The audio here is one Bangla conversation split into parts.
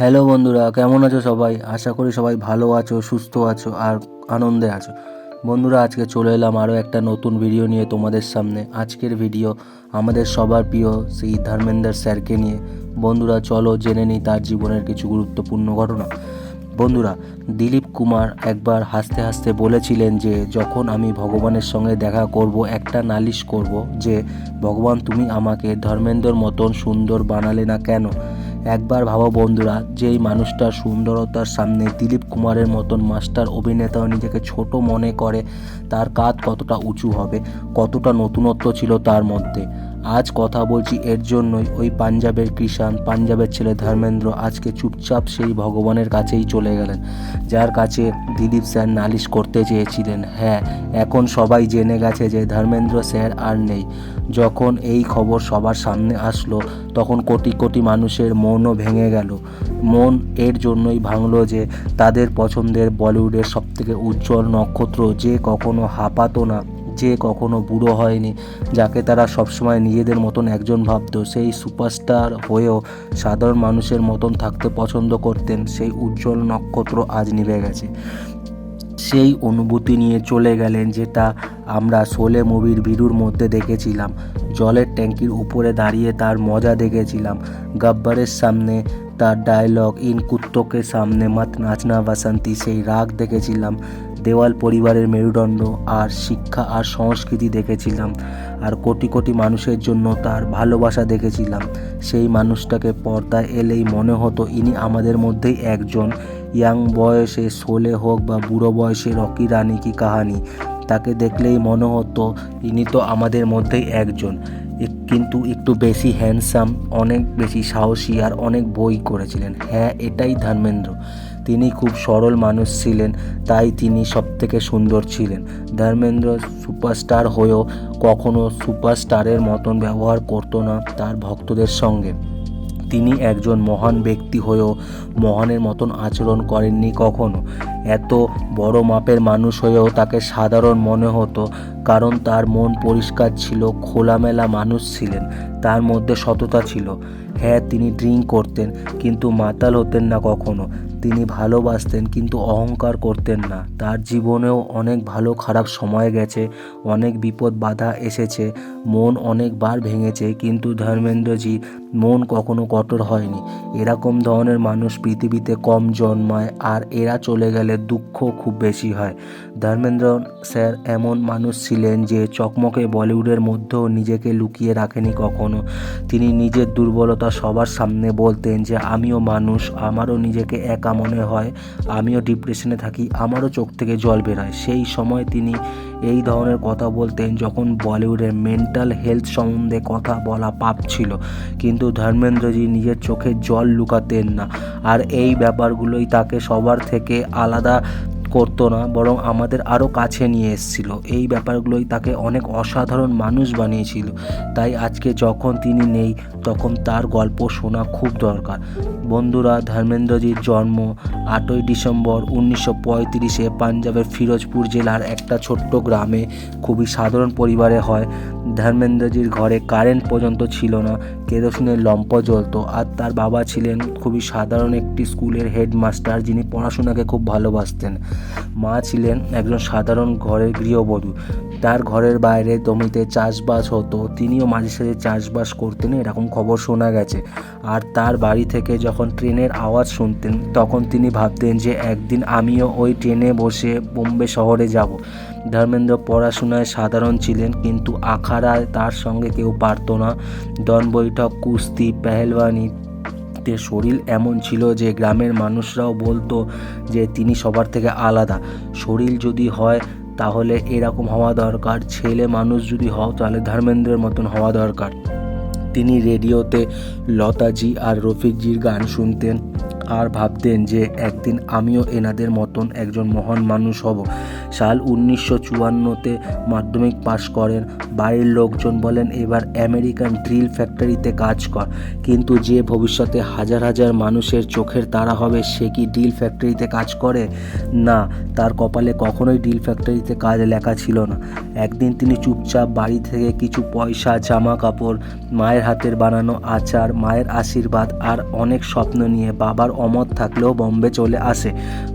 হ্যালো বন্ধুরা, কেমন আছো সবাই? আশা করি সবাই ভালো আছো, সুস্থ আছো আর আনন্দে আছো। বন্ধুরা, আজকে চলে এলাম আরও একটা নতুন ভিডিও নিয়ে তোমাদের সামনে। আজকের ভিডিও আমাদের সবার প্রিয় সেই ধর্মেন্দ্র স্যারকে নিয়ে। বন্ধুরা, চলো জেনে নিই তার জীবনের কিছু গুরুত্বপূর্ণ ঘটনা। বন্ধুরা, দিলীপ কুমার একবার হাসতে হাসতে বলেছিলেন যে, যখন আমি ভগবানের সঙ্গে দেখা করব, একটা নালিশ করব যে, ভগবান তুমি আমাকে ধর্মেন্দ্রর মতন সুন্দর বানালে না কেন? একবার ভাবো বন্ধুরা, যেই মানুষটার সুন্দরতার সামনে দিলীপ কুমারের মতন মাস্টার অভিনেতাও নিজেকে ছোট মনে করে, তার কাজ কতটা উঁচু হবে, কতটা নতুনত্ব ছিল তার মধ্যে। আজ কথা বলছি এর জন্যই। ওই পাঞ্জাবের কৃষাণ, পাঞ্জাবের ছেলে ধর্মেন্দ্র আজকে চুপচাপ সেই ভগবানের কাছেই চলে গেলেন, যার কাছে দিলীপ স্যার নালিশ করতে চেয়েছিলেন। হ্যাঁ এখন সবাই জেনে গেছে যে ধর্মেন্দ্র স্যার আর নেই। যখন এই খবর সবার সামনে আসলো, তখন কোটি কোটি মানুষের মনও ভেঙে গেল। মন এর জন্যই ভাঙলো যে তাদের পছন্দের বলিউডের সবথেকে উজ্জ্বল নক্ষত্র যে কখনো হাঁপাতো না। যে কখনো বুড়ো হয়নি, যাকে তারা সবসময় নিজেদের মতন একজন ভাবতো, সেই সুপারস্টার হয়েও সাধারণ মানুষের মতন থাকতে পছন্দ করতেন, সেই উজ্জ্বল নক্ষত্র আজ নিভে গেছে। সেই অনুভূতি নিয়ে চলে গেলেন যেটা আমরা শোলে মুভির ভিড়ুর মধ্যে দেখেছিলাম। জলের ট্যাঙ্কির উপরে দাঁড়িয়ে তার মজা দেখেছিলাম। গাব্বারের সামনে তার ডায়লগ ইন কুত্তকে সামনে মত নাচনা বাসন্তী, সেই রাগ দেখেছিলাম। দেওয়াল পরিবারের মেরুদণ্ড আর শিক্ষা আর সংস্কৃতি দেখেছিলাম আর কোটি কোটি মানুষের জন্য তার ভালোবাসা দেখেছিলাম। সেই মানুষটাকে পর্দায় এলেই মনে হতো ইনি আমাদের মধ্যেই একজন। ইয়াং বয়সে শোলে হোক বা বুড়ো বয়সে রকি রানী কি কাহানি, তাকে দেখলেই মনে হতো ইনি তো আমাদের মধ্যেই একজন। এক- কিন্তু একটু বেশি হ্যান্ডসাম অনেক বেশি সাহসী আর অনেক বই করেছিলেন। হ্যাঁ এটাই ধর্মেন্দ্র। তিনি খুব সরল মানুষ ছিলেন, তাই তিনি সবথেকে সুন্দর ছিলেন। ধর্মেন্দ্র সুপারস্টার হয়েও কখনো সুপারস্টারের মতন ব্যবহার করতো না তার ভক্তদের সঙ্গে। তিনি একজন মহান ব্যক্তি হয়েও মহানের মতন আচরণ করেননি কখনো। এত বড় মাপের মানুষ হয়েও তাকে সাধারণ মনে হতো, কারণ তার মন পরিষ্কার ছিল, খোলামেলা মানুষ ছিলেন, তার মধ্যে সততা ছিল। হ্যাঁ তিনি ড্রিঙ্ক করতেন, কিন্তু মাতাল হতেন না কখনো। তিনি ভালোবাসতেন কিন্তু অহংকার করতেন না। তার জীবনেও অনেক ভালো খারাপ সময় গেছে, অনেক বিপদ বাধা এসেছে, মন অনেকবার ভেঙেছে, কিন্তু ধর্মেন্দ্রজি মন কখনো কঠোর হয়নি। এরকম ধরনের মানুষ পৃথিবীতে কম জন্মায় আর এরা চলে গেলে দুঃখ খুব বেশি হয়। ধর্মেন্দ্র স্যার এমন মানুষ ছিলেন যে চকমকে বলিউডের মধ্যেও নিজেকে লুকিয়ে রাখেনি কখনো। তিনি নিজের দুর্বলতা সবার সামনে বলতেন যে, আমিও মানুষ, আমারও নিজেকে একা মনে হয়, আমিও ডিপ্রেশনে থাকি, আমারও চোখ থেকে জল বেরোয়। সেই সময় তিনি এই ধরনের কথা বলতেন যখন বলিউডের মেন্টাল হেলথ সম্বন্ধে কথা বলা পাপ ছিল। কিন্তু ধর্মেন্দ্রজি নিজের চোখে জল লুকাতেন না। আর এই ব্যাপারগুলোই তাকে সবার থেকে আলাদা করতো না, বরং আমাদের আরও কাছে নিয়ে এসেছিল। এই ব্যাপারগুলোই তাকে অনেক অসাধারণ মানুষ বানিয়েছিল। তাই আজকে যখন তিনি নেই, তখন তার গল্প শোনা খুব দরকার। বন্ধুরা, ধর্মেন্দ্রজির জন্ম আটই ডিসেম্বর উনিশশো পঁয়ত্রিশে পাঞ্জাবের ফিরোজপুর জেলার একটা ছোট্ট গ্রামে। খুবই সাধারণ পরিবারে হয়। ধর্মেন্দ্রজির ঘরে কারেন্ট পর্যন্ত ছিল না। কেরোসিনের লম্প জ্বলতো আর তার বাবা ছিলেন খুবই সাধারণ একটি স্কুলের হেডমাস্টার যিনি পড়াশোনাকে খুব ভালোবাসতেন। মা ছিলেন একজন সাধারণ ঘরের গৃহবধূ। তার ঘরের বাইরে জমিতে চাষবাস হতো। তিনিও মাঝে সাঝে চাষবাস করতেন, এরকম খবর শোনা গেছে। আর তার বাড়ি থেকে যখন ট্রেনের আওয়াজ শুনতেন, তখন তিনি ভাবতেন যে একদিন আমিও ওই ট্রেনে বসে বোম্বে শহরে যাব। ধর্মেন্দ্র পড়াশোনায় সাধারণ ছিলেন, কিন্তু আখাড়ায় তার সঙ্গে কেউ পারতো না। দন বৈঠক, কুস্তি পেহেলওয়ানি শরীর এমন ছিল যে গ্রামের মানুষরাও বলতো যে তিনি সবার থেকে আলাদা। শরীর যদি হয় তাহলে এরকম হওয়া দরকার, ছেলে মানুষ যদি হও তাহলে ধর্মেন্দ্রের মতন হওয়া দরকার। তিনি রেডিওতে লতাজি আর রফিকজির গান শুনতেন আর ভাবতেন যে একদিন আমিও এনাদের মতন একজন মহান মানুষ হব। সাল উনিশশো চুয়ান্নতে মাধ্যমিক পাশ করেন। বাড়ির লোকজন বলেন, এবার আমেরিকান ড্রিল ফ্যাক্টরিতে কাজ কর। কিন্তু যে ভবিষ্যতে হাজার হাজার মানুষের চোখের তারা হবে, সে কি ড্রিল ফ্যাক্টরিতে কাজ করে? না, তার কপালে কখনোই ড্রিল ফ্যাক্টরিতে কাজ লেখা ছিল না। একদিন তিনি চুপচাপ বাড়ি থেকে কিছু পয়সা জামা কাপড় মায়ের হাতের বানানো আচার, মায়ের আশীর্বাদ আর অনেক স্বপ্ন নিয়ে বাবার অমত থাকলেও বম্বে চলে আসে।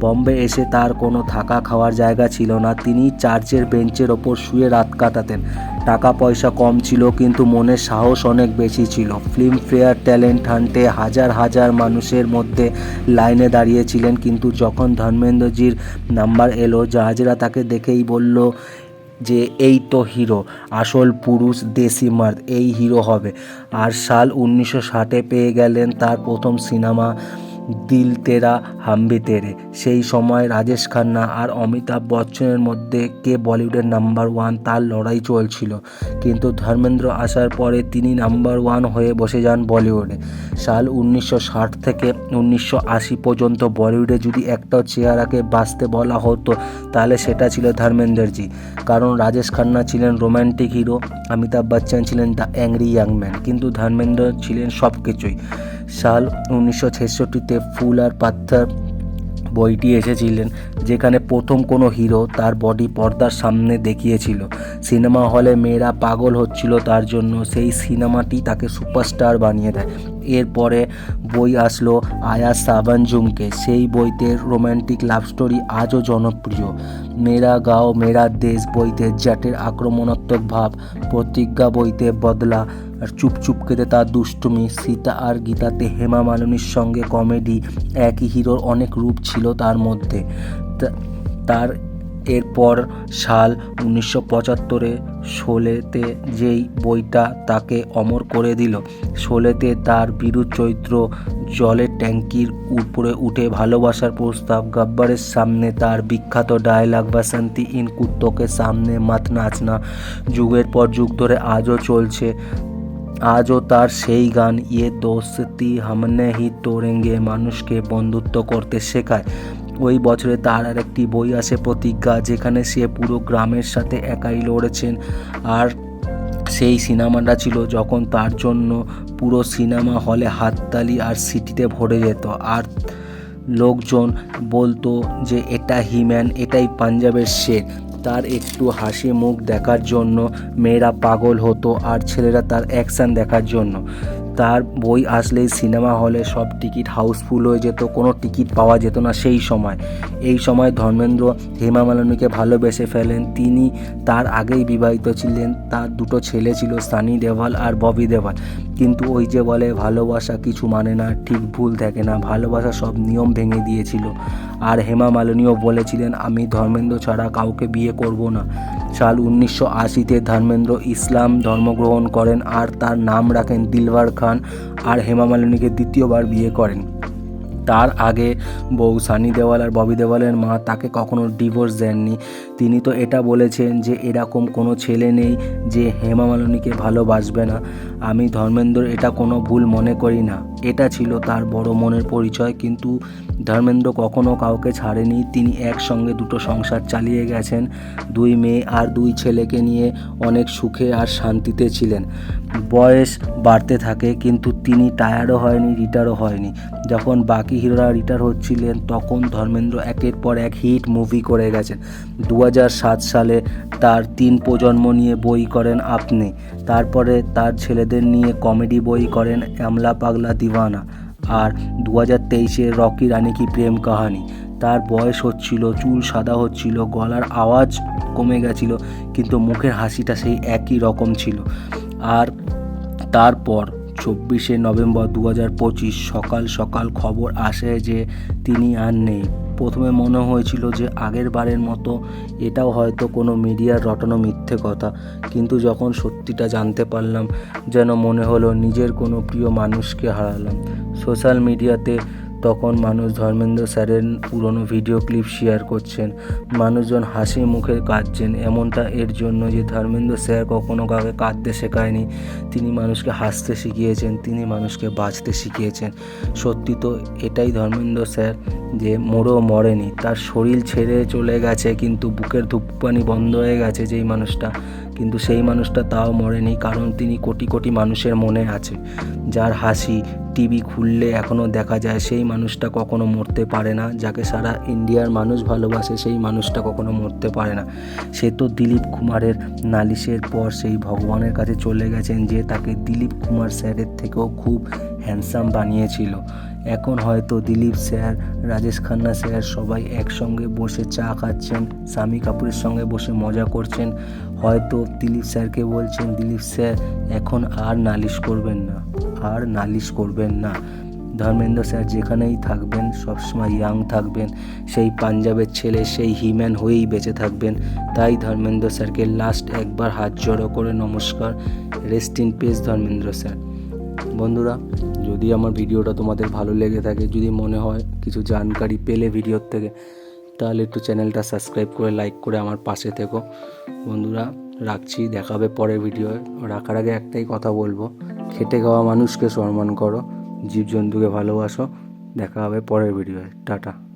বম্বে এসে তার কোনো থাকা খাওয়ার জায়গা ছিল না, তিনি চার্চের বেঞ্চের ওপর শুয়ে রাত কাটাতেন। টাকা পয়সা কম ছিল, কিন্তু মনের সাহস অনেক বেশি ছিল। ফিল্মফেয়ার ট্যালেন্ট হান্টে হাজার হাজার মানুষের মধ্যে লাইনে দাঁড়িয়েছিলেন, কিন্তু যখন ধর্মেন্দ্রজির নাম্বার এলো, জাহাজেরা তাকে দেখেই বলল যে, এই তো হিরো, আসল পুরুষ দেশি মার্দ, এই হিরো হবে। আর সাল উনিশশো ষাটে পেয়ে গেলেন তার প্রথম সিনেমা দিল তেরা হাম্বি তেরে। সেই সময় রাজেশ খান্না আর অমিতাভ বচ্চনের মধ্যে কে বলিউডের নাম্বার ওয়ান তার লড়াই চলছিল। কিন্তু ধর্মেন্দ্র আসার পরে তিনি নাম্বার ওয়ান হয়ে বসে যান বলিউডে। সাল উনিশশো ষাট থেকে উনিশশো আশি পর্যন্ত বলিউডে যদি একটাও চেহারাকে বাঁচতে বলা হতো, তাহলে সেটা ছিল ধর্মেন্দ্রজি। কারণ রাজেশ খান্না ছিলেন রোম্যান্টিক হিরো, অমিতাভ বচ্চন ছিলেন দ্য অ্যাংরি ইয়াং ম্যান কিন্তু ধর্মেন্দ্র ছিলেন সব কিছুই সাল উনিশশো ছেষট্টিতে ফুল আর পাথর বইটি এসেছিলেন, যেখানে প্রথম কোনো হিরো তার বডি পর্দার সামনে দেখিয়েছিল। সিনেমা হলে মেয়েরা পাগল হচ্ছিল তার জন্য, সেই সিনেমাটি তাকে সুপারস্টার বানিয়ে দেয়। এরপরে বই আসলো আয়া সাবান জুমকে সেই বইতে রোম্যান্টিক লাভ স্টোরি আজও জনপ্রিয়। মেরা গাও মেরা দেশ, বইতে জ্যাটের আক্রমণাত্মক ভাব, প্রতিজ্ঞা বইতে বদলা আর চুপ চুপকেতে তার দুষ্টুমি সীতা আর গীতাতে হেমা মালিনীর সঙ্গে কমেডি, একই হিরোর অনেক রূপ ছিল তার মধ্যে। তার এরপর সাল উনিশশো পঁচাত্তরে শোলেতে যেই বইটা তাকে অমর করে দিল শোলেতে তার বিরুদ্ধ চরিত্র জলের ট্যাঙ্কির উপরে উঠে ভালোবাসার প্রস্তাব, গব্বরের সামনে তার বিখ্যাত ডায়লগ, বাসন্তী ইন কুত্তোকে সামনে মাত নাচনা যুগের পর যুগ ধরে আজও চলছে আজও তার সেই গান ইয়ে দোস্তি, হামনে হি তোরেঙ্গে মানুষকে বন্ধুত্ব করতে শেখায়। ওই বছরে তার আর একটি বই আসে প্রতিজ্ঞা, যেখানে সে পুরো গ্রামের সাথে একাই লড়েছেন। আর সেই সিনেমাটা ছিল যখন তার জন্য পুরো সিনেমা হলে হাততালি আর সিটিতে ভরে যেত। আর লোকজন বলতো যে, এটা হিম্যান, এটাই পাঞ্জাবের শের। তার একটু হাসি মুখ দেখার জন্য, মেয়েরা পাগল হতো আর ছেলেরা তার অ্যাকশান দেখার জন্য। তার বই আসলেই সিনেমা হলে সব টিকিট হাউসফুল হয়ে যেত, কোনো টিকিট পাওয়া যেত না সেই সময়। এই সময় ধর্মেন্দ্র হেমা মালিনীকে ভালোবেসে ফেলেন। তিনি তার আগেই বিবাহিত ছিলেন। তার দুটো ছেলে ছিল সানি দেওয়াল আর ববি দেওয়াল। কিন্তু ওই যে বলে, ভালোবাসা কিছু মানে না, ঠিক ভুল থাকে না। ভালোবাসা সব নিয়ম ভেঙে দিয়েছিল। আর হেমা মালিনীও বলেছিলেন, আমি ধর্মেন্দ্র ছাড়া কাউকে বিয়ে করব না। সাল উনিশশো আশিতে ধর্মেন্দ্র ইসলাম ধর্মগ্রহণ করেন আর তার নাম রাখেন দিলবার খান আর হেমা মালিনীকে দ্বিতীয়বার বিয়ে করেন। তার আগে বউ সানি দেওয়াল আর ববি দেওয়ালের মা তাকে কখনো ডিভোর্স দেননি। তিনি তো এটা বলেছেন যে এরকম কোনো ছেলে নেই যে হেমা মালিনীকে ভালোবাসবে না। আমি ধর্মেন্দ্র এটা কোনো ভুল মনে করি না। এটা ছিল তার বড় মনের পরিচয়, কিন্তু ধর্মেন্দ্র কখনো কাউকে ছাড়েনি। তিনি একসঙ্গে দুটো সংসার চালিয়ে গেছেন, দুই মেয়ে আর দুই ছেলেকে নিয়ে অনেক সুখে আর শান্তিতে ছিলেন। বয়স বাড়তে থাকে, কিন্তু তিনি টায়ারও হয়নি রিটায়ারও হয়নি। যখন বাকি হিরোরা রিটায়ার হচ্ছিলেন, তখন ধর্মেন্দ্র একের পর এক হিট মুভি করে গেছেন। দু সালে তার তিন প্রজন্ম নিয়ে বই করেন আপনি। তারপরে তার ছেলেদের নিয়ে কমেডি বই করেন আমলা পাগলা দিওয়ানা। আর দু হাজার তেইশে রকি রানী কি প্রেম কাহানি। তার বয়স হচ্ছিল, চুল সাদা হচ্ছিল, গলার আওয়াজ কমে গেছিল, কিন্তু মুখের হাসিটা সেই একই রকম ছিল। আর তারপর চব্বিশে নভেম্বর দু হাজার পঁচিশ সকাল সকাল খবর আসে যে তিনি আর নেই। প্রথমে মনে হয়েছিল যে আগের বারের মতো এটাও হয়তো কোনো মিডিয়ার রটানো মিথ্যে কথা। কিন্তু যখন সত্যিটা জানতে পারলাম, যেন মনে হলো নিজের কোনো প্রিয় মানুষকে হারালাম। সোশ্যাল মিডিয়াতে তখন মানুষ ধর্মেন্দ্র স্যারের পুরনো ভিডিও ক্লিপ শেয়ার করছেন। মানুষজন হাসি মুখে কাঁদছেন। এমনটা এর জন্য যে ধর্মেন্দ্র স্যার কখনো কাউকে কাঁদতে শেখায়নি। তিনি মানুষকে হাসতে শিখিয়েছেন, তিনি মানুষকে বাঁচতে শিখিয়েছেন। সত্যি তো এটাই ধর্মেন্দ্র স্যার যে মোড়ও মরেনি। তার শরীর ছেড়ে চলে গেছে, কিন্তু বুকের ধূপপানি বন্ধ হয়ে গেছে যেই মানুষটা। কিন্তু সেই মানুষটা তাও মরেনি, কারণ তিনি কোটি কোটি মানুষের মনে আছে। যার হাসি টিভি খুললে এখনও দেখা যায়, সেই মানুষটা কখনো মরতে পারে না। যাকে সারা ইন্ডিয়ার মানুষ ভালোবাসে, সেই মানুষটা কখনো মরতে পারে না। সে তো দিলীপ কুমারের নালিশের পর সেই ভগবানের কাছে চলে গেছেন, যে তাকে দিলীপ কুমার স্যারের থেকেও খুব হ্যান্ডসাম বানিয়েছিল। এখন হয়তো দিলীপ স্যার, রাজেশ খান্না স্যার সবাই একসঙ্গে বসে চা খাচ্ছেন, স্বামী কাপুরের সঙ্গে বসে মজা করছেন। হয়তো দিলীপ স্যারকে বলছেন, দিলীপ স্যার, এখন আর নালিশ করবেন না, আর নালিশ করবেন না। ধর্মেন্দ্র স্যার যেখানেই থাকবেন, সবসময় ইয়াং থাকবেন, সেই পাঞ্জাবের ছেলে, সেই হিম্যান হয়েই বেঁচে থাকবেন। তাই ধর্মেন্দ্র স্যারকে লাস্ট একবার হাত জড়ো করে নমস্কার। Rest in peace Dharmendra sir. বন্ধুরা যদি আমার ভিডিওটা তোমাদের ভালো লেগে থাকে, যদি মনে হয় কিছু জানকারি পেলে ভিডিওর থেকে, তাহলে একটু চ্যানেলটা সাবস্ক্রাইব করে, লাইক করে আমার পাশে থেকো। বন্ধুরা, রাখছি দেখাবে পরের ভিডিও রাখার আগে একটাই কথা বলব, খেটে খাওয়া মানুষকে সম্মান করো, জীবজন্তুকে ভালোবাসো। দেখা হবে পরের ভিডিওয়। টাটা।